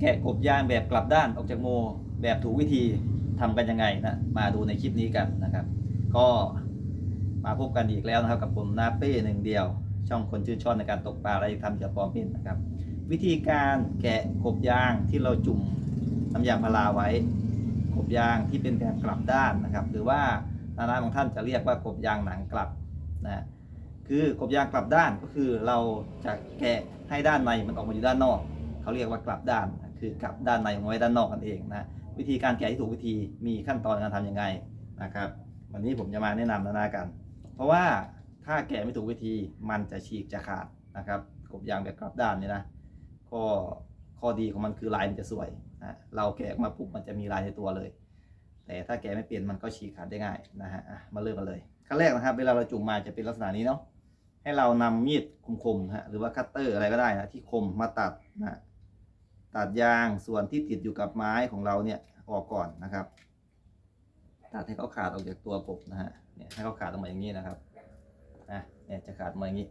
แกะกบยางแบบกลับด้านออกจากโม แบบถูกวิธีทำกันยังไงนะมาดูในคลิปนี้กันนะครับ ก็มาพบกันอีกแล้วนะครับ กับผมนาเป้หนึ่งเดียว ช่องคนชื่นชอบในการตกปลาและทำจากปลอมเป็นนะครับ วิธีการแกะกบยางที่เราจุ่มน้ำยางพาราไว้ กบยางที่เป็นแบบกลับด้านนะครับ หรือว่านานาบางท่านจะเรียกว่ากบยางหนังกลับนะคือกบยางกลับด้านก็คือเราจะแกะให้ด้านในมันออกมาอยู่ด้านนอก เขาเรียกว่ากลับด้านนะ คือกลับด้านในออกมาไว้ด้านนอกกันเองนะวิธีการแกะที่ถูกวิธีมีขั้นตอนการทำยังไงนะครับ วันนี้ผมจะมาแนะนำนานากัน เพราะว่าถ้าแกะไม่ถูกวิธีมันจะฉีกจะขาดนะครับกบยางแบบกลับด้านนี่นะก็ข้อดีของมันคือลายมันจะสวยนะเราแกะมาปุ๊บมันจะมีลายในตัวเลย แต่ถ้าแกะไม่เปลี่ยนมันก็ฉีกขาดได้ง่ายนะฮะมาเริ่มกันเลยขั้นแรกนะครับเวลาเราจุ่มมาจะเป็นลักษณะนี้เนาะให้เรานำมีดคมๆนะฮะหรือว่าคัตเตอร์อะไรก็ได้นะที่คมมาตัดนะ ตัดยางส่วนที่ติดอยู่กับไม้ของเราเนี่ยออกก่อนนะครับ ตัดให้เขาขาดออกจากตัวกบนะฮะเนี่ยให้เขาขาดออกมาอย่างนี้นะครับนะเนี่ยจะขาดมาอย่างนี้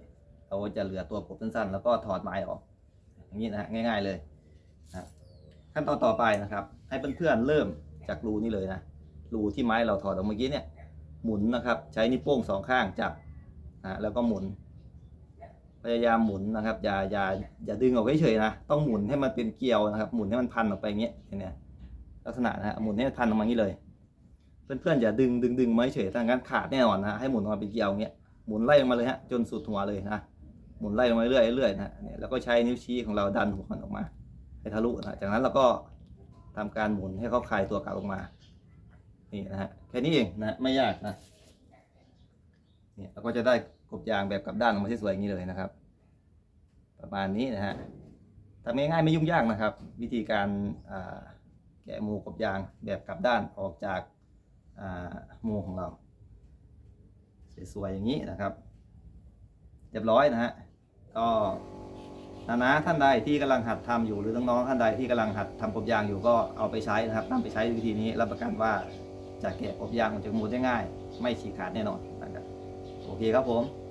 เราจะเหลือตัวกบสั้นๆ แล้วก็ถอดไม้ออก อย่างนี้นะฮะง่าย ๆเลยนะขั้นตอนต่อไปนะครับ ให้เพื่อนๆเริ่มจากรูนี้เลยนะรูที่ไม้เราถอดออกเมื่อกี้เนี่ยหมุนนะครับ ใช้นิ้วโป้งสองข้างจับนะแล้วก็หมุน พยายามหมุนนะครับ อย่าอย่าอย่าดึงออกเฉยๆนะ ต้องหมุนให้มันเป็นเกลียวนะครับ หมุนให้มันพันออกไปอย่างเงี้ยเนี่ยลักษณะนะฮะหมุนให้มันพันออกมาอย่างนี้เลย เพื่อนๆอย่าดึงดึงดึงไม่เฉยถ้างั้นขาดแน่นอนนะ ให้หมุนออกมาเป็นเกลียวอย่างเงี้ย หมุนไล่ลงมาเลยฮะ จนสุดหัวเลยนะ หมุนไล่ลงมาเรื่อยๆเรื่อยนะฮะเนี่ยแล้วก็ใช้นิ้วชี้ของเราดันหัวมันออกมา ให้ทะลุนะ จากนั้นเราก็ทำการหมุนให้เขาคลายตัวกลับออกมา นี่นะฮะ แค่นี้เองนะ ไม่ยากนะ เนี่ยเราก็จะได้ กบยางแบบกลับด้านออกมาที่สวยอย่างนี้เลยนะครับ ประมาณนี้นะฮะทำง่ายๆไม่ยุ่งยากนะครับ วิธีการแกะมูกบยางแบบกลับด้านออกจากมูของเรา สวยๆอย่างนี้นะครับ เรียบร้อยนะฮะก็นานาท่านใดที่กำลังหัดทำอยู่หรือน้องๆท่านใดที่กำลังหัดทำกบยางอยู่ก็เอาไปใช้นะครับนำไปใช้วิธีนี้รับประกันว่าจะแกะกบยางออกจากมูได้ง่าย ไม่ฉีกขาดแน่นอนนะครับ โอเคครับผม